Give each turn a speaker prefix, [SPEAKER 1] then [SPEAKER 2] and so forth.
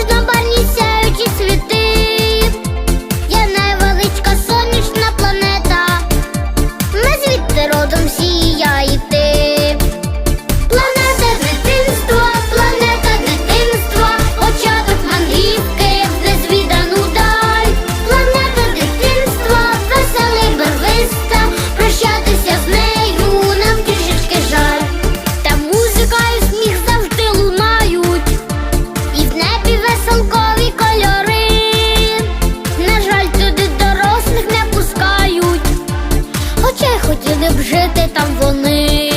[SPEAKER 1] Cause nobody хотіли б жити там вони.